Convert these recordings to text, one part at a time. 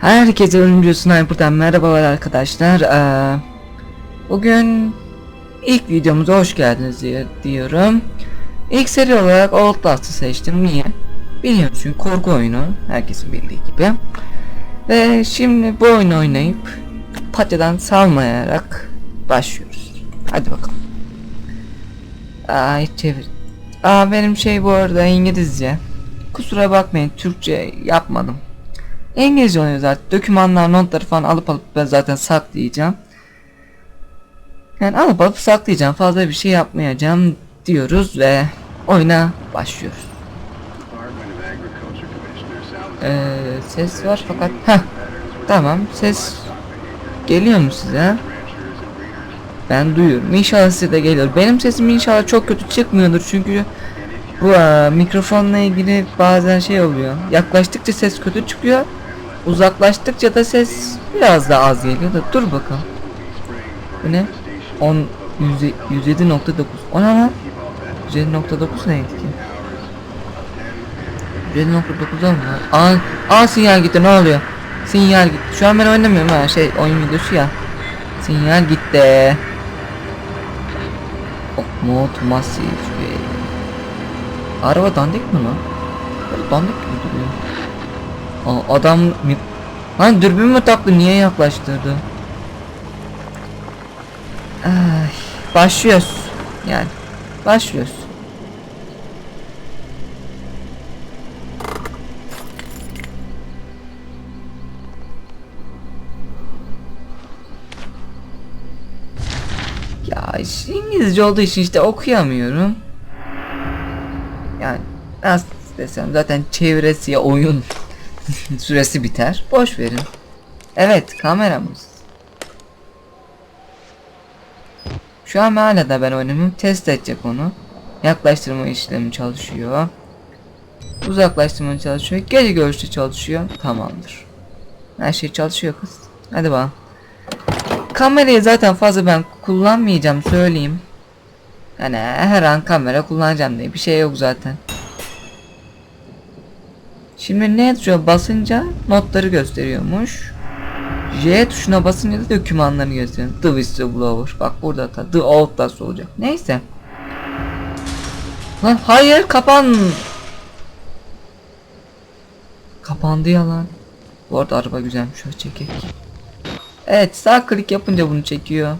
Herkese Ölümcül Sniper'dan merhabalar arkadaşlar. Ee, bugün ilk videomuza hoş geldiniz diyorum. İlk seri olarak Outlast'ı seçtim. Niye? Biliyorum çünkü korku oyunu. Herkesin bildiği gibi. Ve şimdi bu oyunu oynayıp patyadan salmayarak başlıyoruz. Hadi bakalım. Ay çevir. Aa benim şey bu arada İngilizce. Kusura bakmayın Türkçe yapmadım. İngilizce oluyor zaten. Dokümanlar, notları falan alıp alıp ben zaten saklayacağım. Yani alıp alıp saklayacağım. Fazla bir şey yapmayacağım diyoruz ve oyuna başlıyoruz. Ee, ses var fakat ha tamam ses geliyor mu size? Ben duyuyorum. İnşallah size de geliyor. Benim sesim inşallah çok kötü çıkmıyordur çünkü bu aa, mikrofonla ilgili bazen şey oluyor. Yaklaştıkça ses kötü çıkıyor. Uzaklaştıkça da ses biraz daha az geliyor da dur bakalım. Bu ne? 10 107.9 O ne lan? 107.9 neydi ki? 107.9 olmuyor. Aa, aa sinyal gitti ne oluyor? Sinyal gitti. Şu an ben oynamıyorum ha şey oyun videosu ya. Sinyal gitti. Oh, mod masif. Araba dandik mi lan? Dandik gibi duruyor. Aa, adam. Lan dürbün mü taktı niye yaklaştırdı? Ay, başlıyoruz. Yani başlıyoruz. Ya İngilizce olduğu için işte okuyamıyorum. Yani nasıl desem zaten çevresi oyun süresi biter. Boş verin. Evet kameramız. Şu an hala da ben oynamıyorum. Test edecek onu. Yaklaştırma işlemi çalışıyor. Uzaklaştırma çalışıyor. Geri görüşte çalışıyor. Tamamdır. Her şey çalışıyor kız. Hadi bakalım. Kamerayı zaten fazla ben kullanmayacağım söyleyeyim. Yani her an kamera kullanacağım diye bir şey yok zaten. Şimdi ne tuşuna basınca notları gösteriyormuş. J tuşuna basınca da dokümanlarını gösteriyor. The Whistleblower. Bak burada da The Outlast olacak. Neyse. Lan hayır kapan. Kapandı ya lan. Bu arada araba güzelmiş. Şöyle çekek. Evet sağ klik yapınca bunu çekiyor.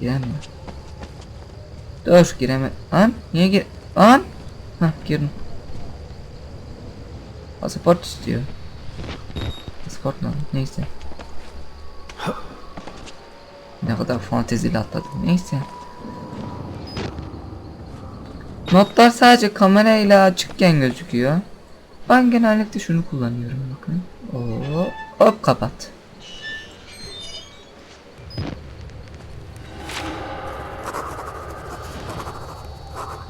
Giremiyor. Dur gireme. Lan niye gir? Lan. Hah girdim. Pasaport istiyor. Pasaport lan neyse. Ne kadar fantezili atladım neyse. Notlar sadece kamerayla açıkken gözüküyor. Ben genellikle şunu kullanıyorum bakın. Oo, hop kapat.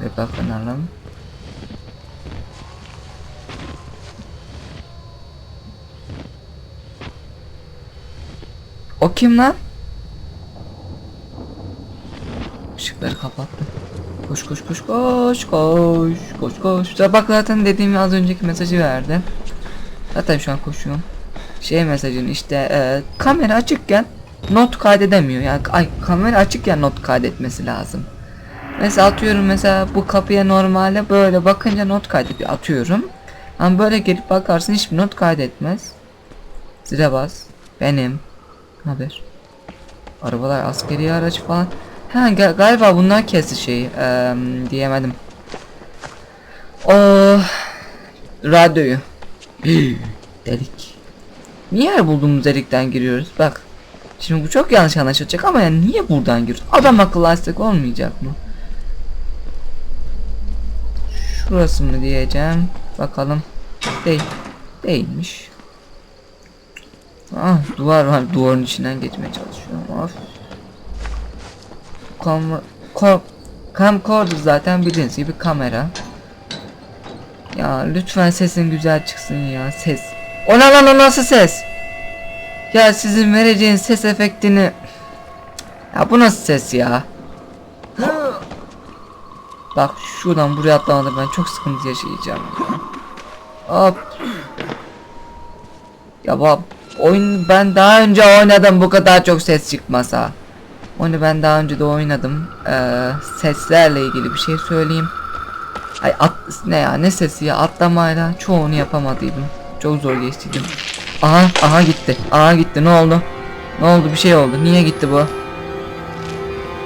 Ve bakınalım. O kim lan? Işıkları kapattı. Koş koş koş koş koş koş koş. Ya bak zaten dediğim az önceki mesajı verdi. Zaten şu an koşuyorum. Şey mesajın işte e, kamera açıkken not kaydedemiyor. Yani ay, kamera açıkken not kaydetmesi lazım. Mesela atıyorum mesela bu kapıya normale böyle bakınca not kaydediyor atıyorum. Ama böyle gelip bakarsın hiçbir not kaydetmez. Zile bas. Benim. Haber. Arabalar askeri araç falan. Ha ga- galiba bunlar kesti şeyi. Eee, diyemedim. O radyoyu. Delik. Niye her bulduğumuz delikten giriyoruz? Bak. Şimdi bu çok yanlış anlaşılacak ama yani niye buradan giriyoruz? Adam akıllı açsak olmayacak mı? Şurası mı diyeceğim. Bakalım. Değil. Değilmiş. Ah duvar var. Duvarın içinden geçmeye çalışıyorum. Of. Kam ko camcorder zaten bildiğiniz gibi kamera. Ya lütfen sesin güzel çıksın ya ses. O ne lan o nasıl ses? Ya sizin vereceğiniz ses efektini Ya bu nasıl ses ya? Bak şuradan buraya atlamada ben çok sıkıntı yaşayacağım ya. Hop. Ya bu oyun ben daha önce oynadım bu kadar çok ses çıkmasa. Onu ben daha önce de oynadım. Ee, seslerle ilgili bir şey söyleyeyim. Ay at ne ya ne sesi ya atlamayla çoğunu yapamadıydım. Çok zor geçtiydim. Aha aha gitti. Aha gitti ne oldu? Ne oldu bir şey oldu. Niye gitti bu?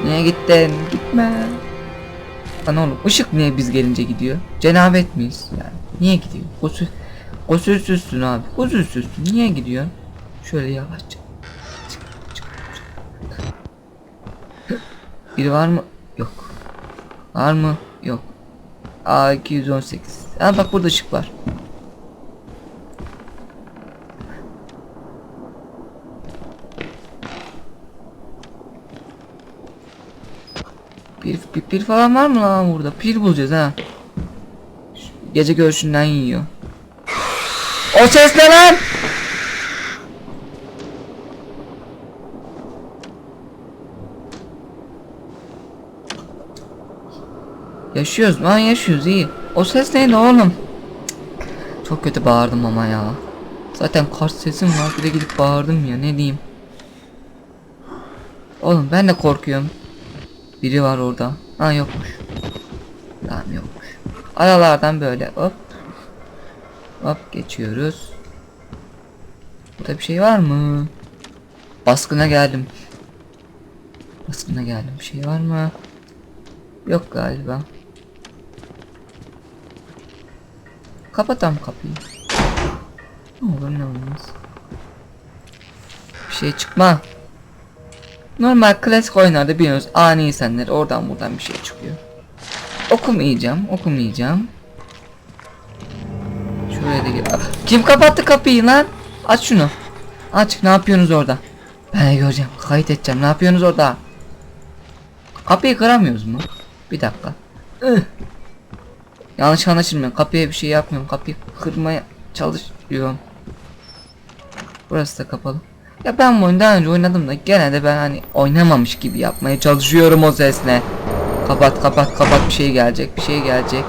Niye gittin? Gitme. Lan oğlum ışık niye biz gelince gidiyor? Cenabet miyiz? Yani niye gidiyor? Gusül, gusülsüzsün abi. Gusülsüzsün. Niye gidiyor? Şöyle yavaşça. Çık, var mı? Yok. Var mı? Yok. A218. Ha bak burada ışık var. Pil, pil, pil falan var mı lan burada? Pil bulacağız ha. Gece görüşünden yiyor. O ses ne lan? Yaşıyoruz lan yaşıyoruz iyi. O ses neydi oğlum? Çok kötü bağırdım ama ya. Zaten kart sesim var bir de gidip bağırdım ya ne diyeyim. Oğlum ben de korkuyorum. Biri var orada. Ha yokmuş. Tamam yokmuş. Aralardan böyle hop. Hop geçiyoruz. Burada bir şey var mı? Baskına geldim. Baskına geldim. Bir şey var mı? Yok galiba. Kapatalım kapıyı. Ne olur ne olmaz. Bir şey çıkma. Normal klasik oyunlarda biliyorsunuz ani insanlar oradan buradan bir şey çıkıyor. Okumayacağım, okumayacağım. Şuraya da gir. Aa, Kim kapattı kapıyı lan? Aç şunu. Aç. Ne yapıyorsunuz orada? Ben göreceğim. Kayıt edeceğim. Ne yapıyorsunuz orada? Kapıyı kıramıyoruz mu? Bir dakika. Ih. Yanlış anlaşılmıyor. Kapıya bir şey yapmıyorum. Kapıyı kırmaya çalışıyorum. Burası da kapalı. Ya ben bu oyunu daha önce oynadım da gene de ben hani oynamamış gibi yapmaya çalışıyorum o sesle. Kapat kapat kapat bir şey gelecek bir şey gelecek.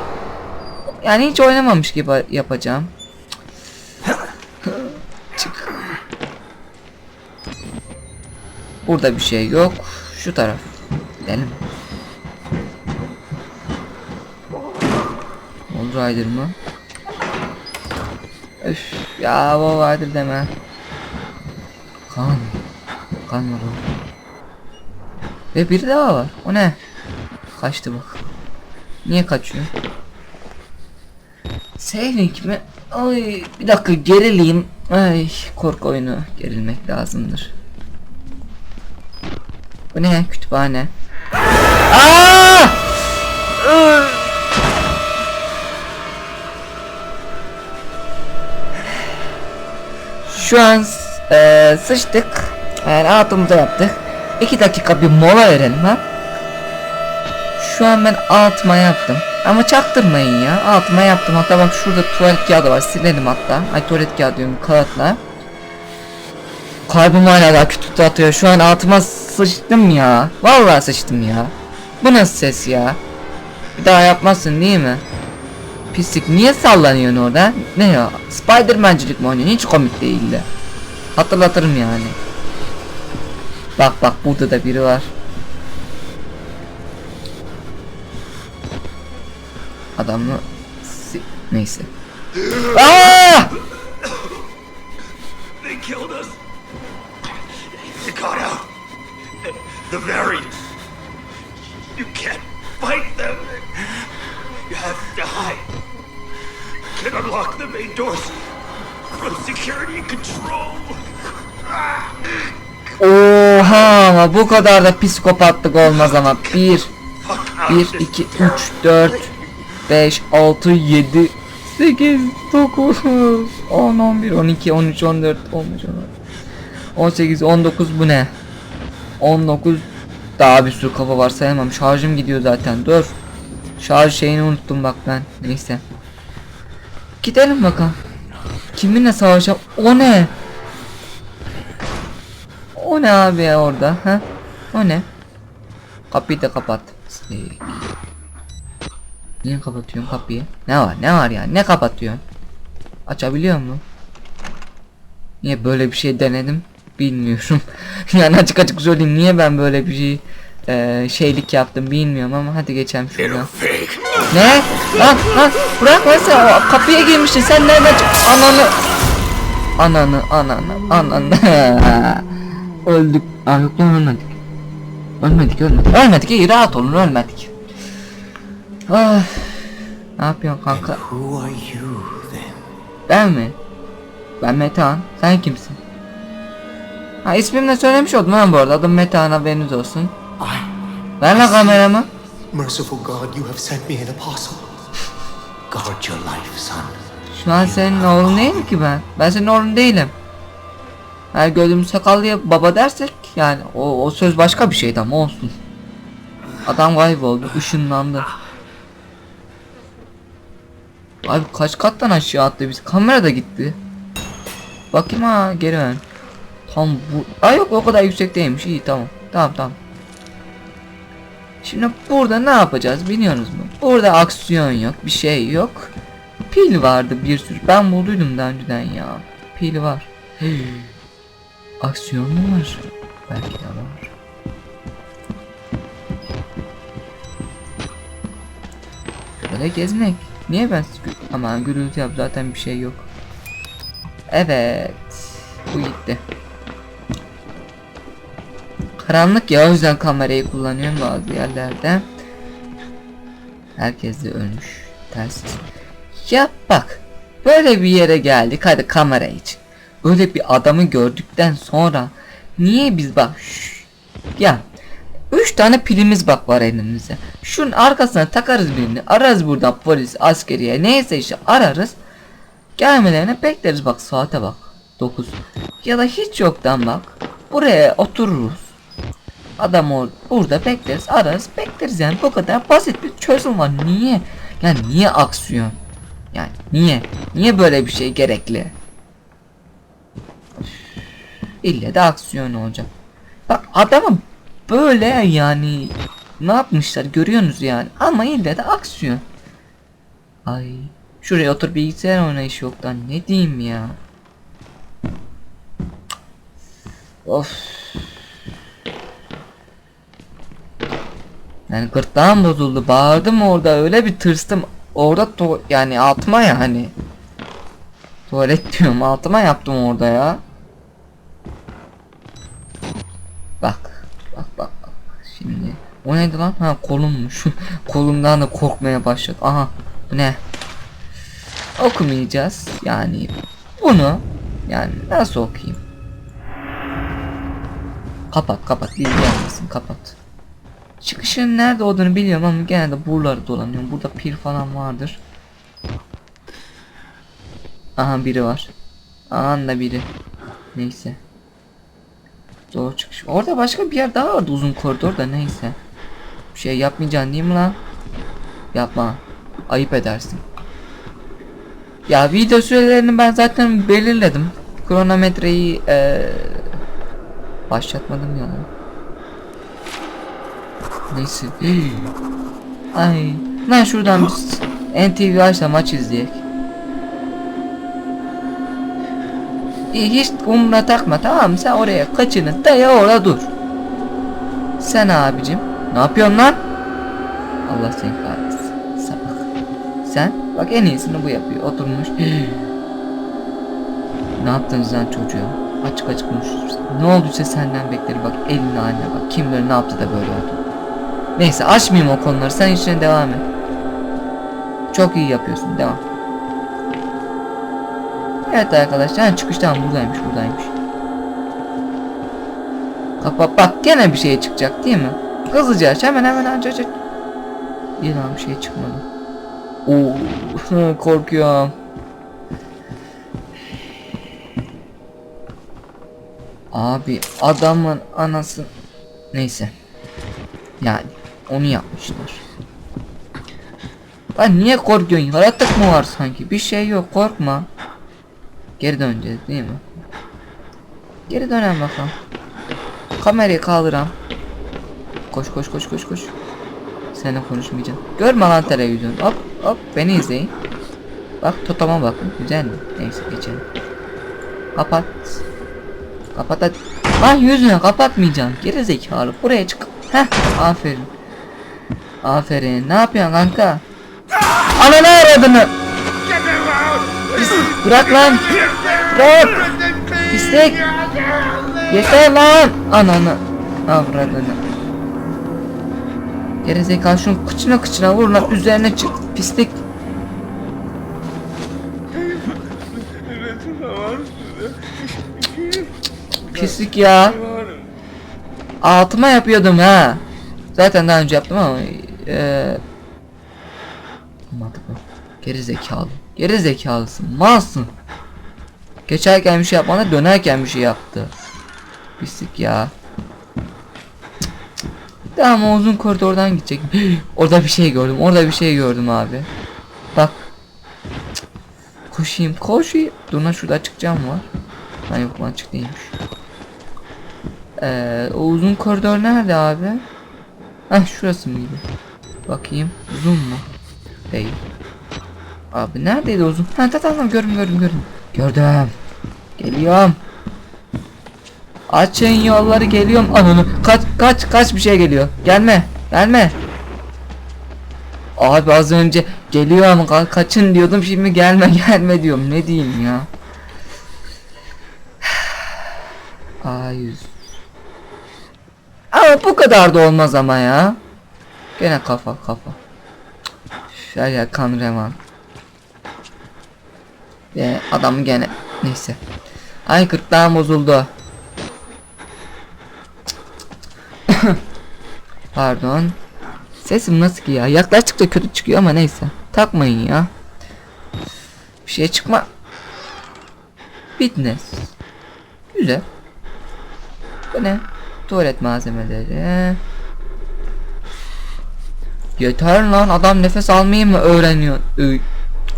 Yani hiç oynamamış gibi yapacağım. Çık. Burada bir şey yok. Şu taraf. Gidelim. Rider mı? Üf ya Old Rider deme. Kan. Kan var orada. Ve biri daha var. O ne? Kaçtı bak. Niye kaçıyor? Saving mi? Ay bir dakika gerileyim. Ay korku oyunu gerilmek lazımdır. Bu ne? Kütüphane. Aa! Şu an eee sıçtık. Yani altımıza yaptık. 2 dakika bir mola verelim ha. Şu an ben altıma yaptım. Ama çaktırmayın ya. Altıma yaptım. Hatta bak şurada tuvalet kağıdı var. Silelim hatta. Ay tuvalet kağıdı diyorum kağıtla. Kalbim hala daha kötü atıyor. Şu an altıma sıçtım ya. Vallahi sıçtım ya. Bu nasıl ses ya? Bir daha yapmazsın değil mi? Pislik niye sallanıyorsun orada? Ne ya? Spidermancilik mi oynuyorsun? Hiç komik değildi. Hatırlatırım yani. Bak bak burada da biri var. Adamı neyse. Aa! They killed us. They got out. The variant. Can unlock the main doors from security control. Oha ama bu kadar da psikopatlık olmaz ama. 1 Fuck 1 2 3 4 5 6 7 8 9 10 11 12 13 14 15 16 18 19 bu ne? 19 daha bir sürü kafa var sayamam. Şarjım gidiyor zaten. Dur. Şarj şeyini unuttum bak ben. Neyse gidelim bakalım kiminle savaşacağım o ne o ne abi ya orada ha o ne kapıyı da kapat. Niye kapatıyorsun kapıyı? Ne var? Ne var ya? Ne kapatıyorsun? Açabiliyor mu? Niye böyle bir şey denedim bilmiyorum. yani açık açık söyleyeyim niye ben böyle bir şey e, şeylik yaptım bilmiyorum ama hadi geçelim şuradan. Ne? Lan lan bırak lan sen kapıya girmiştin sen nereden çık ananı ananı ananı ananı. Öldük. Aa, yok lan ölmedik. Ölmedik ölmedik. Ölmedik iyi rahat olun ölmedik. Ah. ne yapıyorsun kanka? Ben mi? Ben Metehan. Sen kimsin? Ha ismimi de söylemiş oldum ha bu arada. Adım Metehan haberiniz olsun I, ver lan kameramı merciful God, you have sent me an apostle. Guard your life, son. Şu an senin oğlun değilim ki ben. Ben senin oğlun değilim. Her gördüğümüz sakallıya baba dersek yani o, o söz başka bir şeydi ama olsun. Adam kayboldu, ışınlandı. Abi kaç kattan aşağı attı biz? Kamera da gitti. Bakayım ha geri ön. Tam bu... Ay yok o kadar yüksek değilmiş. İyi tamam. Tamam tamam. Şimdi burada ne yapacağız biliyorsunuz mu? Burada aksiyon yok, bir şey yok. Pil vardı bir sürü. Ben bulduydum daha önceden ya. Pil var. Aksiyon mu var? Belki de var. Böyle gezmek. Niye ben aman gürültü yap zaten bir şey yok. Evet. Bu gitti. Karanlık ya o yüzden kamerayı kullanıyorum bazı yerlerde. Herkes de ölmüş. Telsiz. Ya bak. Böyle bir yere geldik hadi kamera için. Öyle bir adamı gördükten sonra niye biz bak ya Üç tane pilimiz bak var elimizde. Şunun arkasına takarız birini. Ararız buradan polis, askeriye neyse işte ararız. Gelmelerine bekleriz bak saate bak. 9. Ya da hiç yoktan bak. Buraya otururuz. Adam or burada bekleriz ararız bekleriz yani bu kadar basit bir çözüm var. Niye? Yani niye aksiyon? Yani niye? Niye böyle bir şey gerekli? İlle de aksiyon olacak. Bak adamı böyle yani ne yapmışlar görüyorsunuz yani ama ille de aksiyon. Ay şuraya otur bilgisayar oynayışı yok lan ne diyeyim ya. Of. Yani gırtlağım bozuldu bağırdım orada öyle bir tırstım. Orada to yani altıma ya hani. Tuvalet diyorum altıma yaptım orada ya. Bak bak bak bak şimdi. O neydi lan? Ha kolummuş kolumdan da korkmaya başladı. Aha bu ne? Okumayacağız. Yani bunu yani nasıl okuyayım? Kapat kapat. Dil gelmesin kapat Çıkışın nerede olduğunu biliyorum ama genelde buraları dolanıyorum. Burada pir falan vardır. Aha biri var. Aha da biri. Neyse. Zor çıkış. Orada başka bir yer daha vardı uzun koridorda neyse. Bir şey yapmayacaksın değil mi lan? Yapma. Ayıp edersin. Ya video sürelerini ben zaten belirledim. Kronometreyi eee başlatmadım ya. Neyse. Ay. Lan şuradan biz NTV açla maç izleyek. Hiç umruna takma tamam mı? Sen oraya kaçını daya orada dur. Sen abicim. Ne yapıyorsun lan? Allah seni kahretsin. Sapık. Sen? Bak en iyisini bu yapıyor. Oturmuş. ne yaptınız lan çocuğa? Açık açık konuşuruz. Ne olduysa senden beklerim. Bak elin haline bak. Kim bilir ne yaptı da böyle oldu. Neyse açmayayım o konuları. Sen işine devam et. Çok iyi yapıyorsun. Devam. Evet arkadaşlar. Ha, çıkıştan buradaymış buradaymış. Kapat bak gene bir şey çıkacak değil mi? Hızlıca aç hemen hemen aç aç aç. Lan bir şey çıkmadı. Oo korkuyorum. Abi adamın anası neyse. Yani onu yapmışlar. Lan niye korkuyorsun? Yaratık mı var sanki? Bir şey yok korkma. Geri döneceğiz değil mi? Geri dönelim bakalım. Kamerayı kaldıram. Koş koş koş koş koş. Seninle konuşmayacağım. Görme lan televizyon. Hop hop beni izleyin. Bak totama bakın. Güzel mi? Neyse geçelim. Kapat. Kapat hadi. Lan yüzüne kapatmayacağım. Geri zekalı. Buraya çık. Heh. Aferin. Aferin. Ne yapıyorsun kanka? Ananı aradığını. Pis- Bırak lan. Bırak. Pislik. Yeter lan. Ananı. Avradını. Geri zekalı şunun kıçına kıçına vur lan. Üzerine çık. Pislik. Pislik ya. Altıma yapıyordum ha. Zaten daha önce yaptım ama eee Mantıklı. Geri zekalı. Geri zekalısın. Malsın. Geçerken bir şey yapmadı, dönerken bir şey yaptı. Pislik ya. Tamam uzun koridordan gidecek. orada bir şey gördüm. Orada bir şey gördüm abi. Bak. Koşayım, koşayım. Dur lan şurada açık cam var. Ha yok lan açık değilmiş. Ee, o uzun koridor nerede abi? Heh şurası mıydı? Bakayım. Uzun mu? Değil. Abi neredeydi uzun? Ha tamam tamam gördüm gördüm gördüm. Gördüm. Geliyorum. Açın yolları geliyorum. Ananı kaç kaç kaç bir şey geliyor. Gelme. Gelme. Abi az önce geliyorum ka- kaçın diyordum şimdi gelme gelme diyorum. Ne diyeyim ya? A100 Ama bu kadar da olmaz ama ya. Gene kafa kafa. Her yer kan revan. Ve adam gene neyse. Ay gırtlağım bozuldu. Pardon. Sesim nasıl ki ya? Yaklaştıkça kötü çıkıyor ama neyse. Takmayın ya. Bir şey çıkma. Fitness. Güzel. Bu ne? Tuvalet malzemeleri. Yeter lan adam nefes almayı mı öğreniyor? Üy.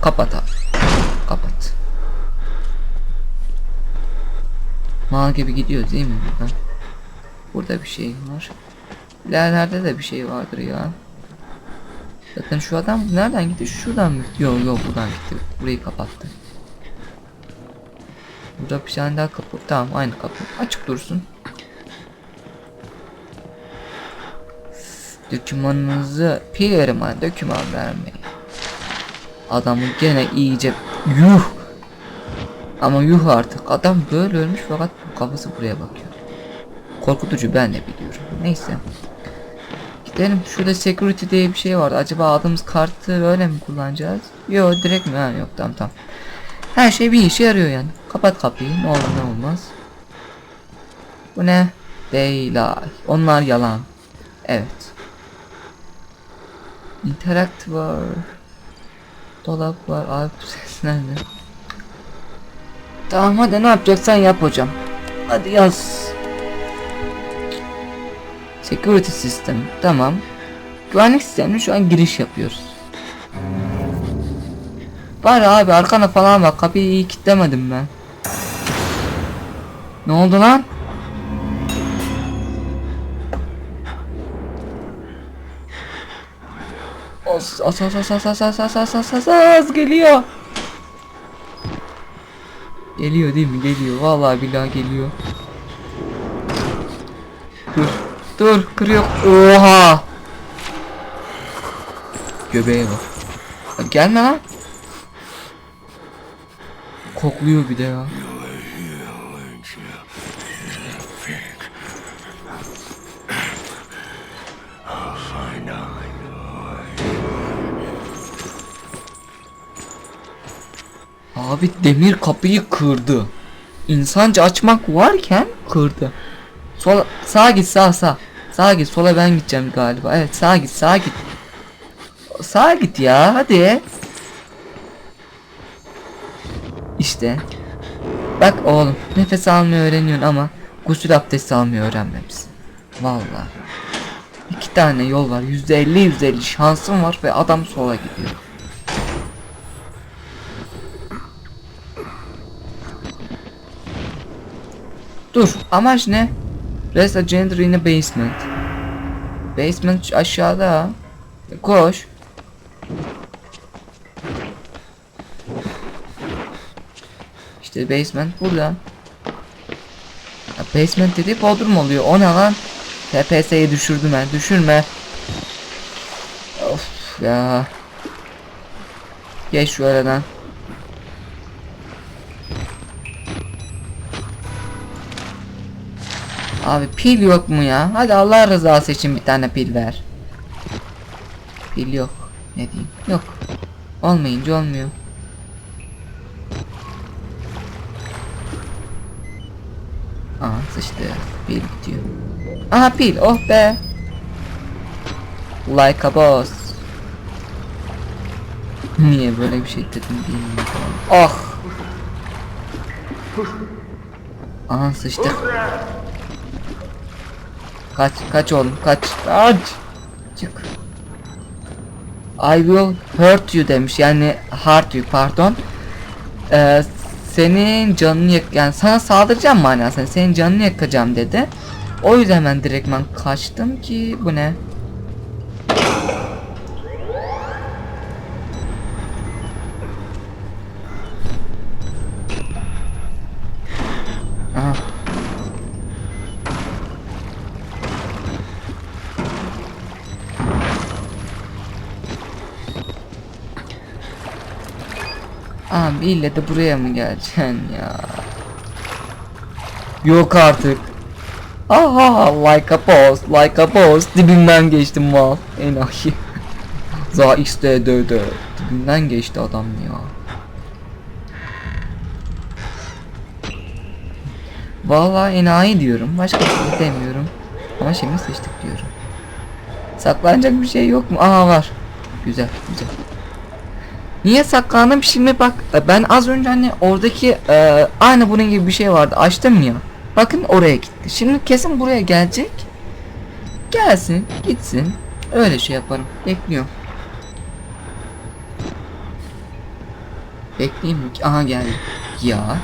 Kapat abi. Kapat. Mal gibi gidiyor değil mi buradan? Burada bir şey var. İlerlerde de bir şey vardır ya. Zaten şu adam nereden gitti? Şuradan mı? Yok yok buradan gitti. Burayı kapattı. Burada bir tane daha kapı. Tamam aynı kapı. Açık dursun. Dokümanınızı firma doküman vermeyin. Adamı gene iyice yuh. Ama yuh artık. Adam böyle ölmüş fakat kafası buraya bakıyor. Korkutucu ben de biliyorum. Neyse. Gidelim. Şurada security diye bir şey vardı. Acaba aldığımız kartı böyle mi kullanacağız? Yok direkt mi? Ha, yok tamam tamam. Her şey bir işe yarıyor yani. Kapat kapıyı. Ne olur ne olmaz. Bu ne? Değil. Onlar yalan. Evet. Interact var. Dolap var. Abi ses nerede? Tamam hadi ne yapacaksan yap hocam. Hadi yaz. Security system. Tamam. Güvenlik sistemine şu an giriş yapıyoruz. Bari abi arkana falan bak kapıyı iyi kilitlemedim ben. Ne oldu lan? Os os os os os os os os os os os os geliyor. Geliyor değil mi? Geliyor. Vallahi billahi geliyor. Dur. Dur. Kırıyor. Oha. Göbeğe bak. Gelme lan. Kokluyor bir de ya. Abi demir kapıyı kırdı. İnsanca açmak varken kırdı. Sola sağa git sağ sağ. Sağa git sola ben gideceğim galiba. Evet sağa git sağa git. Sağa git ya hadi. İşte. Bak oğlum nefes almayı öğreniyorsun ama gusül abdesti almayı öğrenmemişsin. Vallahi. İki tane yol var. Yüzde elli yüzde elli şansın var ve adam sola gidiyor. Dur amaç ne? Rest a gender in a basement. Basement aşağıda. Koş. İşte basement burada. Basement dedi bodrum oluyor. O ne lan? TPS'yi düşürdüm ben. Düşürme. Of ya. Geç şu aradan. Abi pil yok mu ya? Hadi Allah rızası için bir tane pil ver. Pil yok. Ne diyeyim? Yok. Olmayınca olmuyor. Aha sıçtı. Pil bitiyor. Aha pil. Oh be. Like a boss. Niye böyle bir şey dedim bilmiyorum. Oh. Aha sıçtık. Kaç kaç oğlum kaç kaç. Çık. I will hurt you demiş yani hurt you pardon. Ee, senin canını yak yani sana saldıracağım manasında senin canını yakacağım dedi. O yüzden ben direktman kaçtım ki bu ne? Abi ille de buraya mı geleceksin ya? Yok artık. Aha like a boss like a boss dibimden geçtim mal enayi. Za işte dödö dibimden geçti adam ya. Vallahi enayi diyorum başka bir şey demiyorum. Ama şimdi sıçtık diyorum. Saklanacak bir şey yok mu? Aha var. Güzel güzel. Niye saklandım? Şimdi bak e, ben az önce hani oradaki e, aynı bunun gibi bir şey vardı. Açtım ya. Bakın oraya gitti. Şimdi kesin buraya gelecek. Gelsin gitsin. Öyle şey yaparım. Bekliyorum. Bekleyeyim mi aha geldi. Ya.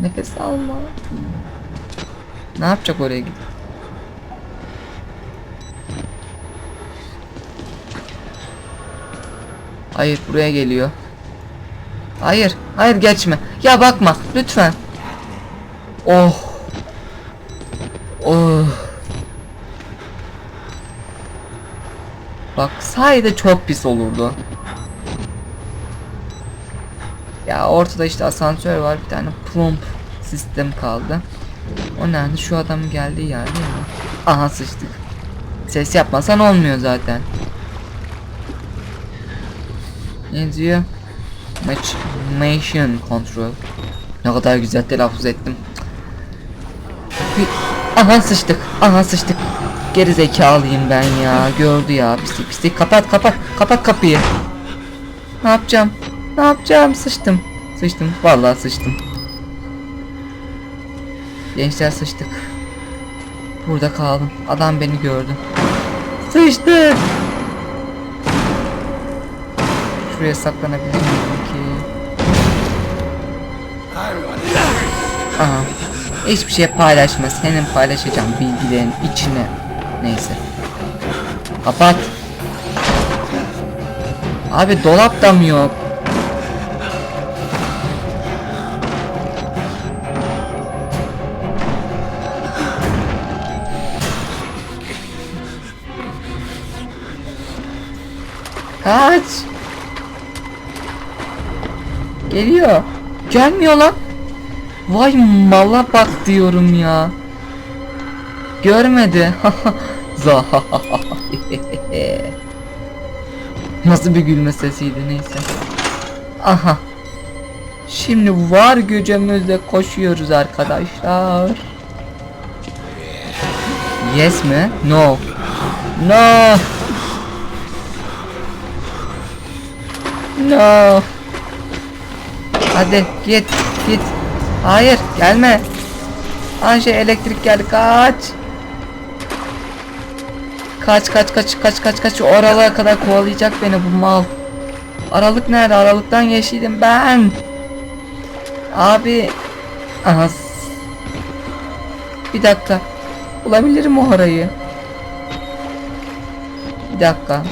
Nefes alma. Ne yapacak oraya gidip Hayır buraya geliyor. Hayır, hayır geçme. Ya bakma lütfen. Oh. Oh. Bak sayede çok pis olurdu. Ya ortada işte asansör var bir tane plump sistem kaldı. O nerede? Şu adamın geldiği yer değil mi? Aha sıçtık. Ses yapmasan olmuyor zaten. Ne diyor? Machine Control. Ne kadar güzel telaffuz ettim. Aha sıçtık. Aha sıçtık. Geri zekalıyım ben ya. Gördü ya. Pislik pislik. Kapat kapat. Kapat kapıyı. Ne yapacağım? Ne yapacağım? Sıçtım. Sıçtım. Vallahi sıçtım. Gençler sıçtık. Burada kaldım. Adam beni gördü. Sıçtık. Şuraya saklanabilir ki? Aha. Hiçbir şey paylaşma. Senin paylaşacağım bilgilerin içine. Neyse. Kapat. Abi dolap da mı yok? Geliyor. Gelmiyor lan. Vay mala bak diyorum ya. Görmedi. Nasıl bir gülme sesiydi neyse. Aha. Şimdi var gücümüzle koşuyoruz arkadaşlar. Yes mi? No. No. No. Hadi git git. Hayır gelme. Anşe elektrik geldi kaç. Kaç kaç kaç kaç kaç kaç o aralığa kadar kovalayacak beni bu mal. Aralık nerede? Aralıktan geçtiydim ben. Abi. Aha. Bir dakika. Bulabilirim o arayı. Bir dakika.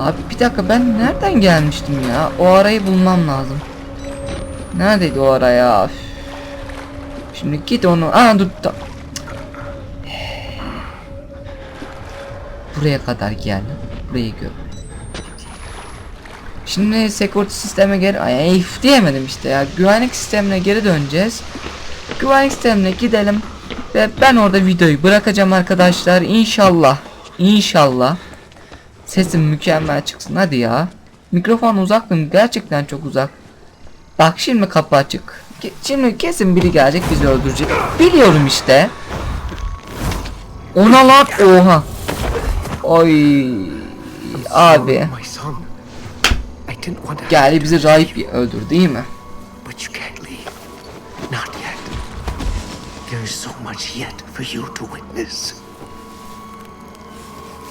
Abi bir dakika ben nereden gelmiştim ya? O arayı bulmam lazım. Neredeydi o ara ya? Üf. Şimdi git onu. Aa dur. Buraya kadar gel. Burayı gör. Şimdi security sisteme geri ay diyemedim işte ya. Güvenlik sistemine geri döneceğiz. Güvenlik sistemine gidelim ve ben orada videoyu bırakacağım arkadaşlar. İnşallah. İnşallah. Sesim mükemmel çıksın hadi ya. Mikrofon uzaklığım gerçekten çok uzak. Bak şimdi kapı açık. Ke- Şimdi kesin biri gelecek bizi öldürecek. Biliyorum işte. Ona lan oha. Oy. Abi. Geldi bizi rahip öldürdü değil mi? There is so much yet for you to witness.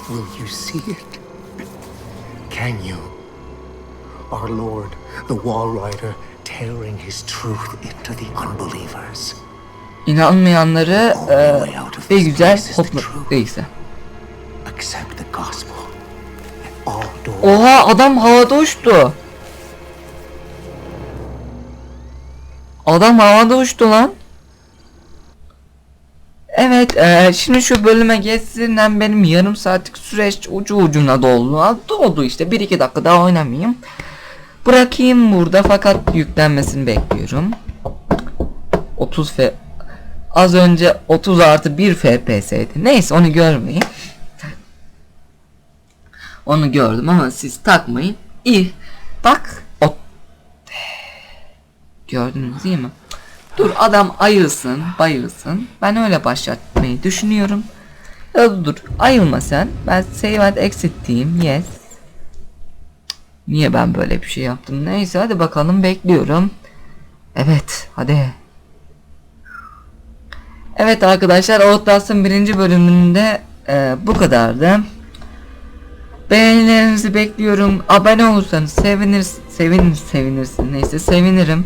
Will you see it? Can you? Our Lord, the Wall Rider, tearing his truth into the unbelievers. İnanmayanları e, bir güzel hopla değilse. Accept the gospel. Oha adam havada uçtu. Adam havada uçtu lan. Evet eee, şimdi şu bölüme geçsin hem benim yarım saatlik süreç ucu ucuna doldu. Doldu işte 1-2 dakika daha oynamayayım. Bırakayım burada fakat yüklenmesini bekliyorum. 30 f Az önce 30 artı 1 FPS'ydi. Neyse onu görmeyin. Onu gördüm ama siz takmayın. İyi. Bak. O... Gördünüz değil mi? Dur adam ayılsın, bayılsın. Ben öyle başlatmayı düşünüyorum. Ya dur, ayılma sen. Ben save and exit diyeyim. Yes. Niye ben böyle bir şey yaptım? Neyse hadi bakalım bekliyorum. Evet, hadi. Evet arkadaşlar Outlast'ın birinci bölümünde e, bu kadardı. Beğenilerinizi bekliyorum. Abone olursanız sevinir, sevinir, sevinirsin. Neyse sevinirim.